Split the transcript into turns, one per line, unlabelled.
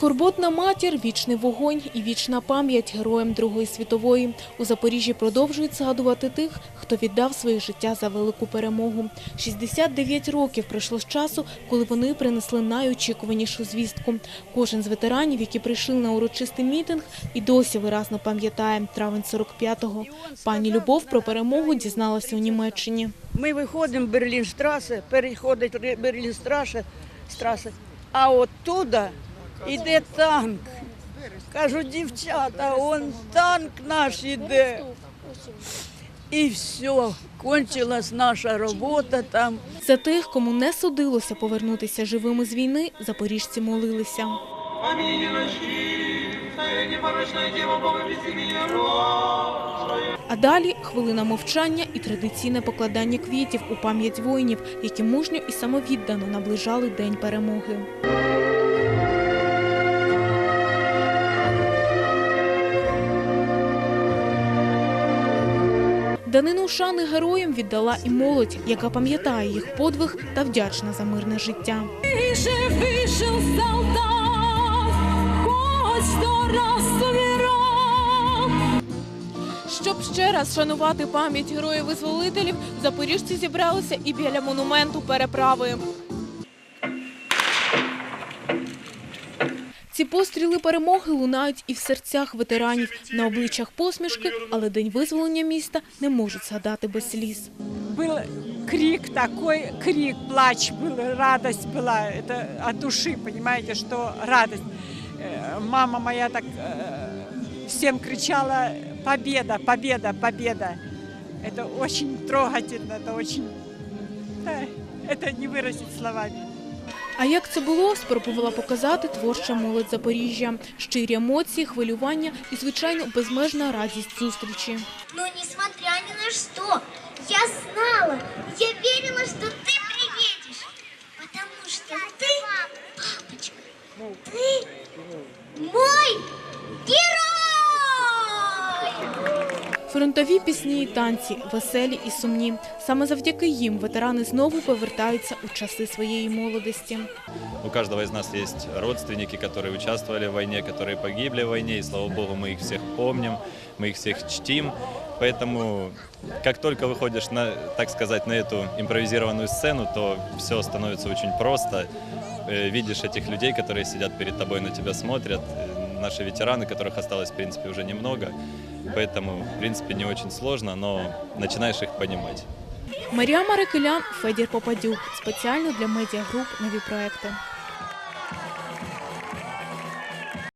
Скорботна матір, вічний вогонь і вічна пам'ять героям Другої світової. У Запоріжжі продовжують згадувати тих, хто віддав своє життя за велику перемогу. 69 років пройшло з часу, коли вони принесли найочікуванішу звістку. Кожен з ветеранів, які прийшли на урочистий мітинг, і досі виразно пам'ятає травень 45-го. Пані Любов про перемогу дізналася у Німеччині.
Ми виходимо Берлінштрасе, переходить Ре- Берлінштрасе, страсе, а оттуда йде танк. Кажу, дівчата, он танк наш іде. І все, кончилась наша робота там.
За тих, кому не судилося повернутися живими з війни, запоріжці молилися. А далі хвилина мовчання і традиційне покладання квітів у пам'ять воїнів, які мужньо і самовіддано наближали День перемоги. Данину шани героям віддала і молодь, яка пам'ятає їх подвиг та вдячна за мирне життя.
Вышел солдат.
Щоб ще раз шанувати пам'ять героїв-визволителів, запоріжці зібралися і біля монументу переправи. Ці постріли перемоги лунають і в серцях ветеранів, на обличчях посмішки, але день визволення міста не можуть згадати без сліз.
был крик такой, крик, плач был, радость была, это от души, понимаете, что радость. Э, Мама моя так э, всем кричала «Победа, победа, победа!» Это очень трогательно, это очень... да, это не выразить словами.
А як це було, спробувала показати творча молодь Запоріжжя. Щирі емоції, хвилювання і, звичайно, безмежна радість зустрічі.
Но несмотря ни на что, я знала, я верила, что ты приедешь. Потому что ты, папочка, ты мой
Фронтові пісні і танці, веселі і сумні. Саме завдяки їм ветерани знову повертаються у часи своєї молодості.
У каждого из нас есть родственники, которые участвовали в войне, которые погибли в войне, и слава богу, мы их всех помним, мы их всех чтим. Поэтому, как только выходишь, на, так сказать, на эту импровизированную сцену, то все становится очень просто. Э, Видишь этих людей, которые сидят перед тобой, на тебя смотрят, э, наши ветераны, которых осталось, в принципе, уже немного. Поэтому, в принципе, не очень сложно, но начинаешь их понимать.
Марія Марикелян, Федір Попадюк. Спеціально для медіагруп нові проекти.